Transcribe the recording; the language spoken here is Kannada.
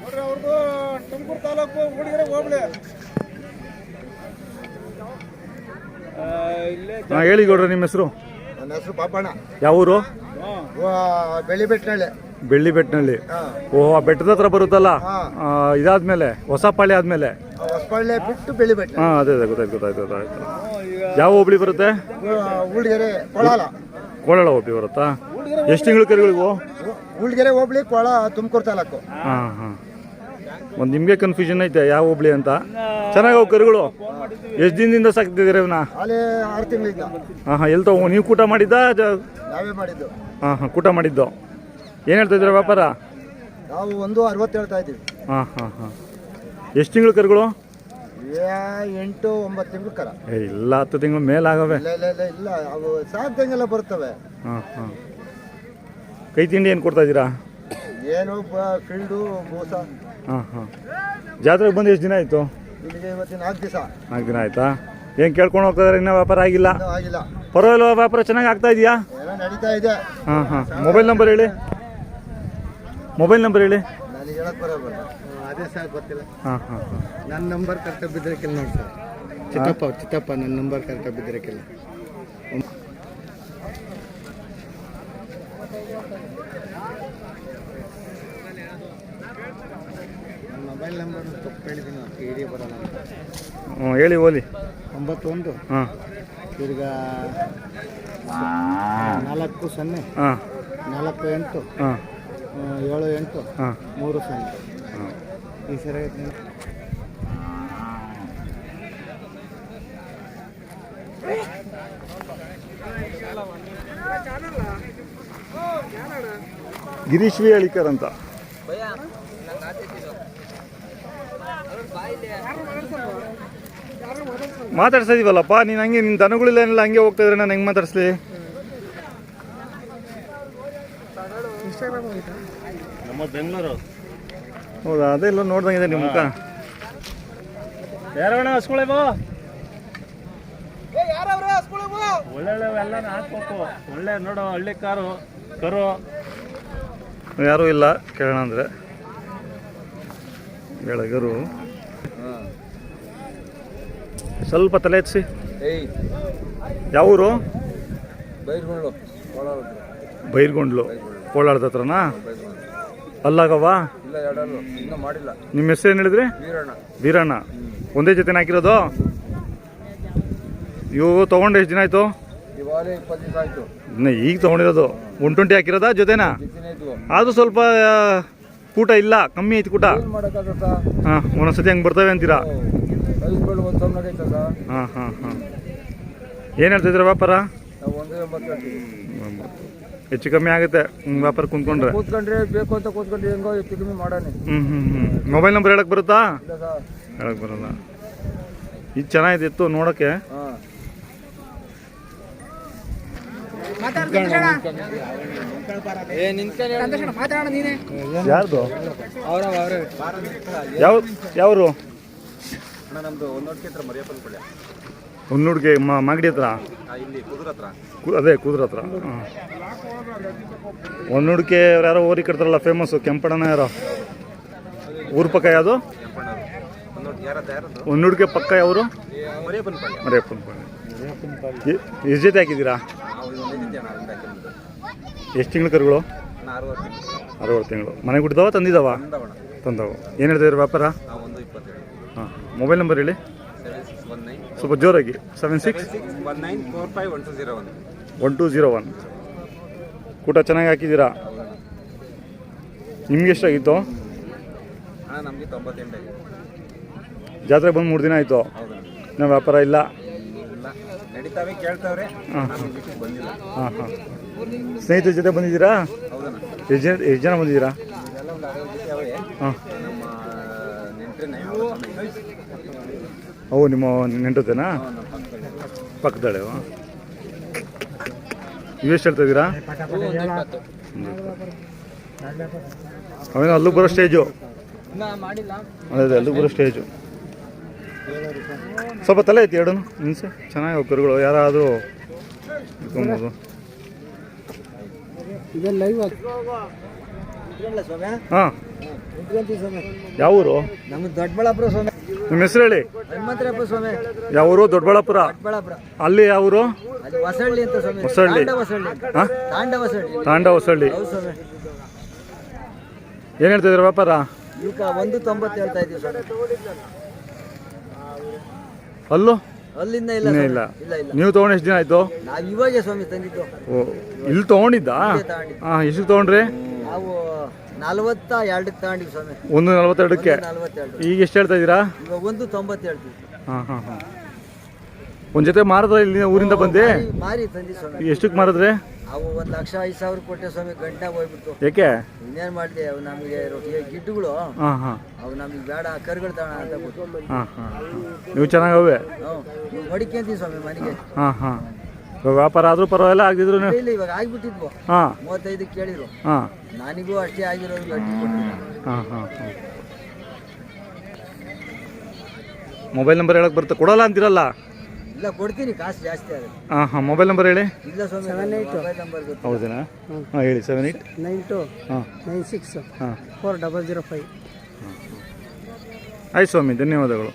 ನೋಡ್ರಿ ಅವ್ರದ್ದು ತುಮಕೂರು ತಾಲೂಕು ಹುಡುಗರೆ ಹೋಗ್ಲಿ ಇಲ್ಲೇ ಹಾಂ ಹೇಳಿ ಗೌಡ್ರ ನಿಮ್ಮ ಹೆಸರು? ನನ್ನ ಹೆಸರು ಪಾಪಣ್ಣ. ಯಾವ ಊರು? ಬೆಳಿಬೆಟ್ಟನಹಳ್ಳಿ ಬೆಳ್ಳಿ ಬೆಟ್ಟನಳ್ಳಿ ಹಾಂ. ಓಹ್ ಆ ಬೆಟ್ಟದ ಹತ್ರ ಬರುತ್ತಲ್ಲ. ಆ, ಇದಾದ್ಮೇಲೆ ಹೊಸಪಾಳಿ ಪಾಳ್ಯ ಆದ್ಮೇಲೆ ಹೊಸಪಳ್ಳಿ ಬಿಟ್ಟು ಬೆಳಿಬೆಟ್ಟ ಹಾಂ ಅದೇ ಅದೇ ಗೊತ್ತಾಯ್ತು ಗೊತ್ತಾಯ್ತು ಗೊತ್ತಾಯ್ತು. ಯಾವ ಹೋಬಳಿ ಬರುತ್ತೆ? ಊಳಿಗೆರೆ ಕೊಳಾಲ ಕೋಳಳ ಹೋಬಳಿ ಬರುತ್ತಾ? ಎಷ್ಟು ತಿಂಗಳು ಕರಿಗಳಿಗೂ ಊಳಿಗೆರೆ ಹೋಗ್ಲಿ ಕೊಳ ತುಮಕೂರು ತಾಲೂಕು. ಹಾಂ ಹಾಂ. ಒಂದು ನಿಮಗೆ ಕನ್ಫ್ಯೂಷನ್ ಐತೆ ಯಾವ ಹುಬ್ಳಿ ಅಂತ. ಚೆನ್ನಾಗವು ಕರುಗಳು. ಎಷ್ಟು ದಿನದಿಂದ ಸಾಕ್ತಿದ್ದೀರ ಇವನ್ನ ಅಲ್ಲಿ ಆರು ತಿಂಗಳಿಂದ. ಹಾಂ ಹಾಂ ಎಲ್ಲಿ ತಗೋ ನೀವು ಕೂಟ ಮಾಡಿದ್ದ ಹಾಂ ಹಾಂ ಕೂಟ ಮಾಡಿದ್ದು. ಏನು ಹೇಳ್ತಾ ಇದ್ದೀರಾ ವ್ಯಾಪಾರ? ನಾವು ಒಂದು ಅರವತ್ತು ಹೇಳ್ತಾ ಇದ್ದೀವಿ. ಹಾಂ ಹಾಂ ಹಾಂ. ಎಷ್ಟು ತಿಂಗಳು ಕರುಗಳು? ಏ ಎಂಟು ಒಂಬತ್ತು ತಿಂಗಳು ಕರ. ಇಲ್ಲ ಹತ್ತು ತಿಂಗಳು ಮೇಲಾಗವೆ ಇಲ್ಲ ಇಲ್ಲ ಇಲ್ಲ ಇಲ್ಲ. ಅವು ಬರ್ತವೆ. ಹಾಂ ಹಾಂ. ಕೈ ತಿಂಡಿ ಏನು ಕೊಡ್ತಾ ಇದ್ದೀರಾ? ಏನು ಫೀಲ್ಡು ಮೋಸ. ಹಾಂ ಹಾಂ. ಜಾತ್ರೆಗೆ ಬಂದು ಎಷ್ಟು ದಿನ ಆಯಿತು? ಇಲ್ಲಿಗೆ ಇವತ್ತಿನ ನಾಲ್ಕು ದಿವಸ. ನಾಲ್ಕು ದಿನ ಆಯಿತಾ? ಏನು ಕೇಳ್ಕೊಂಡು ಹೋಗ್ತಿದಾರೆ ಇನ್ನೂ ವ್ಯಾಪಾರ ಆಗಿಲ್ಲ. ಇನ್ನೂ ಆಗಿಲ್ಲ. ಪರವಾಗಿಲ್ಲ ವ್ಯಾಪಾರ ಚೆನ್ನಾಗಿ ಆಗ್ತಾ ಇದೆಯಾ? ಏನೋ ನಡೀತಾ ಇದೆ. ಹಾಂ ಹಾಂ. ಮೊಬೈಲ್ ನಂಬರ್ ಹೇಳಿ. ಮೊಬೈಲ್ ನಂಬರ್ ಹೇಳಿ. ನನಗೆ ಹೇಳಕ್ ಬರೋಲ್ಲ. ಅದೇ ಸರ್ ಗೊತ್ತಿಲ್ಲ. ಹಾಂ ಹಾಂ ಹಾಂ. ನನ್ನ ನಂಬರ್ ಕರೆಕ್ಟಾಗಿ ಬಿದ್ದರೆ ನೋಡಿ ಸರ್. ಚಿತ್ತಪ್ಪ ಚಿತ್ತಪ್ಪ ನನ್ನ ನಂಬರ್ ಕರೆಕ್ಟಾಗಿ ಬಿದ್ದರೆ ನನ್ನ ಮೊಬೈಲ್ ನಂಬರ್ ತಪ್ಪು ಹೇಳಿದ್ದೀನಿ ಹಿಡಿಯ ಬರಲ್ಲ. ಹ್ಞೂ ಹೇಳಿ ಓಲಿ. ಒಂಬತ್ತೊಂದು. ಹಾಂ. ತಿರ್ಗ ನಾಲ್ಕು ಸೊನ್ನೆ. ಹಾಂ. ನಾಲ್ಕು ಎಂಟು. ಹಾಂ. ಏಳು ಎಂಟು. ಹಾಂ. ಮೂರು ಸೊನ್ನೆ. ಹಾಂ. ಈ ಸರಿ ಗಿರೀಶ್ ವಿ ಹೇಳಿಕರ್ ಅಂತ. ಮಾತಾಡ್ಸಿದೀವಲ್ಲಪ್ಪ ನೀನು ಹಂಗೆ ನಿನ್ನ ದನಗಳಿಲ್ಲ ಹಂಗೆ ಹೋಗ್ತಾ ಇದ್ರೆ ನಾನು ಹೆಂಗೆ ಮಾತಾಡಿಸ್ಲಿ? ನಮ್ಮ ಬೆಂಗಳೂರು. ಹೌದಾ ಅದೆಲ್ಲ ನೋಡ್ದಂಗಿದೆ ನಿಮ್ಮ ಮುಖ. ಯಾರಣ್ಣ ಹಸ್ಕೊಳೇಬೋ ಒಳ್ಳೆ ಎಲ್ಲ ಹಾಕ್ಬೇಕು. ಒಳ್ಳೆ ನೋಡು ಹಳ್ಳಿ ಕಾರು. ಕರು. ಯಾರು ಇಲ್ಲ ಕೇಳೋಣ ಅಂದ್ರೆ. ಬೆಳಗರು ಸ್ವಲ್ಪ ತಲೆ ಎತ್ಸಿ. ಯಾವೂರು ಯಾವ ಊರು? ಬೈರ್ಗಳು ಬೈರ್ಗೊಂಡ್ಲು ಕೋಲಾರದ ಹತ್ರನಾ? ಅಲ್ಲಾಗವ ಇಲ್ಲ ಎರಡಲ್ಲು. ಇನ್ನೂ ಮಾಡಿಲ್ಲ. ನಿಮ್ಮ ಹೆಸರು ಏನು ಹೇಳಿದ್ರಿ? ವೀರಣ್ಣ. ವೀರಣ್ಣ. ಒಂದೇ ಜೊತೆ ಹಾಕಿರೋದು? ಇವು ತೊಗೊಂಡು ಎಷ್ಟು ದಿನ ಆಯಿತು? ಇವಾಗ ಇಪ್ಪತ್ತು ದಿವಸ ಆಯ್ತು. ಇನ್ನು ಈಗ ತೊಗೊಂಡಿರೋದು ಒನ್ ಟ್ವೆಂಟಿ ಹಾಕಿರೋದಾ ಜೊತೆನಾ? ಅದು ಆದರೂ ಸ್ವಲ್ಪ ಆ, ಕೂಟ ಇಲ್ಲ ಕಮ್ಮಿ ಐತಿ ಕೂಟ. ಏನು ಮಾಡೋಕ್ಕಾಗತ್ತ? ಹಾಂ ಒಂದೊಂದ್ಸತಿ ಹಂಗೆ ಬರ್ತವೆ ಅಂತೀರಾ? ಐದುಗಳು ಒಂದು ಸಮನಾಗೈತದ ಹಾಂ ಹಾಂ ಹಾಂ. ಏನು ಹೇಳ್ತಿದ್ರ ವ್ಯಾಪಾರ? ನಾವು ಒಂದು ಎಂಬತ್ತು ಹೇಳ್ತೀವಿ. ಹೆಚ್ಚು ಕಮ್ಮಿ ಆಗುತ್ತೆ ಹ್ಮ್, ವ್ಯಾಪಾರ ಕುಂತ್ಕೊಂಡ್ರೆ. ಕೂತ್ಕೊಂಡ್ರೆ ಬೇಕು ಅಂತ ಕೂತ್ಕೊಂಡ್ರೆ ಹೆಂಗೋ ಹೆಚ್ಚು ಕಮ್ಮಿ ಮಾಡೋಣ. ಹ್ಞೂ ಹ್ಞೂ ಹ್ಞೂ ಮೊಬೈಲ್ ನಂಬರ್ ಹೇಳಕ್ಕೆ ಬರುತ್ತಾ? ಇಲ್ಲ ಸರ್. ಹೇಳಕ್ಕೆ ಬರಲ್ಲ. ಇದು ಚೆನ್ನಾಗಿತ್ತು ನೋಡೋಕ್ಕೆ. ಹಾಂ. ಯಾರ್ದು? ಯಾವ ಯಾವರು? ಹುಣ್ಣುಡ್ಗೆ ಮಾಗಡಿ ಹತ್ರ? ಅದೇ ಕುದುರ ಹತ್ರ. ಕು- ಅದೇ ಕುದ್ರ ಹತ್ರ. ಹಾಂ. ಹೊನ್ನುಡ್ಕೆ ಅವ್ರು ಯಾರೋ ಓರಿ ಕಟ್ತಾರಲ್ಲ ಫೇಮಸ್ ಕೆಂಪಣ್ಣನ ಯಾರೋ? ಊರ ಪಕ್ಕ ಯಾವುದು? ಹೊನ್ನುಡ್ಕೆ ಪಕ್ಕ ಯಾವರು? ಮರಿಯಪ್ಪನ ಪಳ್ಯ ಎಷ್ಟು ಜೊತೆ ಹಾಕಿದ್ದೀರಾ? ಎಷ್ಟು ತಿಂಗಳು ಕರುಗಳು? ಅರವತ್ತು ತಿಂಗಳು. ಮನೆಗೆ ಬಿಡ್ತಾವ ತಂದಿದ್ದಾವ? ತಂದವು. ಏನು ಹೇಳ್ತಿದ್ರು ವ್ಯಾಪಾರ? ಹಾಂ. ಮೊಬೈಲ್ ನಂಬರ್ ಹೇಳಿ. ಸ್ವಲ್ಪ ಜೋರಾಗಿ. Seven six one two zero one. ಊಟ ಚೆನ್ನಾಗಿ ಹಾಕಿದ್ದೀರಾ? ನಿಮ್ಗೆ ಎಷ್ಟಾಗಿತ್ತು? ಜಾತ್ರೆ ಬಂದು ಮೂರು ದಿನ ಆಯಿತು. ನಾವು ವ್ಯಾಪಾರ ಇಲ್ಲ. ನಡೀತಾವೆ ಕೇಳ್ತಾವ್ರೆ. ಹಾಂ ನಾನು ಬಿಟ್ಟು ಬಂದಿಲ್ಲ ಹಾಂ ಹಾಂ ಸ್ನೇಹಿತರ ಜೊತೆ ಬಂದಿದ್ದೀರಾ? ಎಷ್ಟು ಜನ ಎಷ್ಟು ಜನ ಬಂದಿದ್ದೀರಾ? ಹಾಂ ಅವು. ನಿಮ್ಮ ಪಕ್ಕದಲ್ಲಿ. ಪಕ್ಕದಳೆ ಇವೆಷ್ಟು ಹೇಳ್ತಾ ಇದ್ದೀರಾ? ಅಲ್ಲೂ ಅವೇನೋ ಬರೋ ಸ್ಟೇಜು ಅಲ್ಲೂ ಮಾಡಿಲ್ಲ. ಅದೇ ಅದೇ ಬರೋ ಸ್ಟೇಜು ಸ್ವಲ್ಪ ತಲೆ ಐತಿ ಎರಡು ನಿನ್ಸೆ ಚೆನ್ನಾಗಿ ಕರುಗಳು. ಯಾರಾದರೂ ಇಟ್ಕೊಬೋದು. ಇದೆ ಲೈವ್ ಹಾಂ. ಯಾವ ಊರು? ನಮ್ದು ದೊಡ್ಡಬಳ್ಳಾಪುರ ಸ್ವಾಮಿ. ನಿಮ್ಮ ಹೆಸರು ಹೇಳಿ. ಹನುಮಂತರಪ್ಪ ಸ್ವಾಮಿ. ಯಾವ ಊರು? ದೊಡ್ಡಬಳ್ಳಾಪುರ? ದೊಡ್ಡಬಳ್ಳಾಪುರ. ಅಲ್ಲಿ ಯಾವ ಊರು? ಅಲ್ಲಿ ಹೊಸಳ್ಳಿ ಅಂತ ಸ್ವಾಮಿ. ಹೊಸಳ್ಳಿ. ಏನ್ ಹೊಸಳ್ಳಿ. ಇದ್ರ ಹಾಂ? ತಾಂಡ ಹೊಸಳ್ಳಿ. ತಾಂಡ ಹೊಸಳ್ಳಿ. ಹೌದು ಸ್ವಾಮಿ. ಏನು ವ್ಯಾಪಾರ? ಈಗ ಒಂದು ತೊಂಬತ್ತು ಹೇಳ್ತಾ ಇದ್ದೀವಿ ಸ್ವಾಮಿ. ಅಲ್ಲೂ? ಅಲ್ಲಿಂದ ಇಲ್ಲ ಇನ್ನೇ ಸ್ವಾಮಿ. ಇಲ್ಲ. ನೀವು ತೊಗೊಂಡು ಎಷ್ಟು ದಿನ ಆಯಿತು? ನಾವು ಇವಾಗೆ ಸ್ವಾಮಿ ತಂದಿದ್ದು. ಓ ಇಲ್ಲಿ ತೊಗೊಂಡಿದ್ದಾ? ಹಾಂ ಎಷ್ಟು ತೊಗೊಂಡ್ರಿ? ನಾವು ನಲವತ್ತ ಎರಡಕ್ಕೆ ತಗೊಂಡಿವಿ ಸ್ವಾಮಿ. ಒಂದು ನಲ್ವತ್ತೆರಡಕ್ಕೆ? ನಲವತ್ತೆರಡು. ಈಗ ಎಷ್ಟು ಹೇಳ್ತಾ ಇದ್ದೀರಾ? ಇವಾಗ ಒಂದು ತೊಂಬತ್ತು ಹೇಳ್ತೀವಿ. ಹಾಂ ಹಾಂ ಹಾಂ. ಒಂದು ಜೊತೆ ಮಾರಿದ್ರೆ ಇಲ್ಲಿ ಊರಿಂದ ಬಂದೆ? ಮಾರಿ- ಮಾರಿ ತಂದಿ ಸ್ವಾಮಿ. ಎಷ್ಟಕ್ಕೆ ಮಾರಿದ್ರೆ? ಅವು ಒಂದು ಲಕ್ಷ ಐದು ಸಾವಿರ ಕೊಟ್ಟೆ ಸ್ವಾಮಿ ಗಂಟೆಗೆ ಹೋಗ್ಬಿಟ್ಟು ಯಾಕೆ ಇನ್ನೇನು ಮಾಡಿದೆ ಅವು ನಮಗೆ ರೊಟ್ಟಿ ಗಿಡ್ಡುಗಳು ಹಾಂ ಹಾಂ. ಅವು ನಮಗೆ ಬೇಡ ಕರುಗಳು ತಗೋಣ ಅಂತ ಬಿಟ್ಟು ಹಾಂ ಹಾಂ. ನೀವು ಚೆನ್ನಾಗವೆ? ನೀವು ಮಡಿಕೊಂತೀವಿ ಸ್ವಾಮಿ ಮನೆಗೆ. ಹಾಂ ಹಾಂ. ಇವಾಗ ವ್ಯಾಪಾರ ಆದರೂ ಪರವಾಗಿಲ್ಲ ಆಗಿದ್ರು ಇಲ್ಲ ಇವಾಗ ಆಗ್ಬಿಟ್ಟಿದ್ವು. ಹಾಂ. ಮೂವತ್ತೈದಕ್ಕೆ ಕೇಳಿದ್ರು. ಹಾಂ. ನನಗೂ ಅಷ್ಟೇ ಆಗಿರೋದು ಕೊಡ್ತೀನಿ ಹಾಂ ಹಾಂ ಹಾಂ. ಮೊಬೈಲ್ ನಂಬರ್ ಹೇಳಕ್ಕೆ ಬರುತ್ತೆ ಕೊಡಲ್ಲ ಅಂತೀರಲ್ಲ? ಇಲ್ಲ ಕೊಡ್ತೀನಿ ಕಾಸ್ಟ್ ಜಾಸ್ತಿ ಆಗುತ್ತೆ. ಹಾಂ ಹಾಂ ಮೊಬೈಲ್ ನಂಬರ್ ಹೇಳಿ? ಇಲ್ಲ ಸ್ವಾಮಿ ಮೊಬೈಲ್ ನಂಬರ್ ಗೊತ್ತು ಹೌದೇನಾ? ಹಾಂ ಹೇಳಿ ಸೆವೆನ್ ಏಯ್ಟ್ ನೈನ್ ಟು ಹಾಂ. ನೈನ್ ಸಿಕ್ಸ್ ಹಾಂ. ಫೋರ್ ಡಬಲ್ ಜೀರೋ ಫೈವ್ ಆಯ್ತು ಸ್ವಾಮಿ ಧನ್ಯವಾದಗಳು.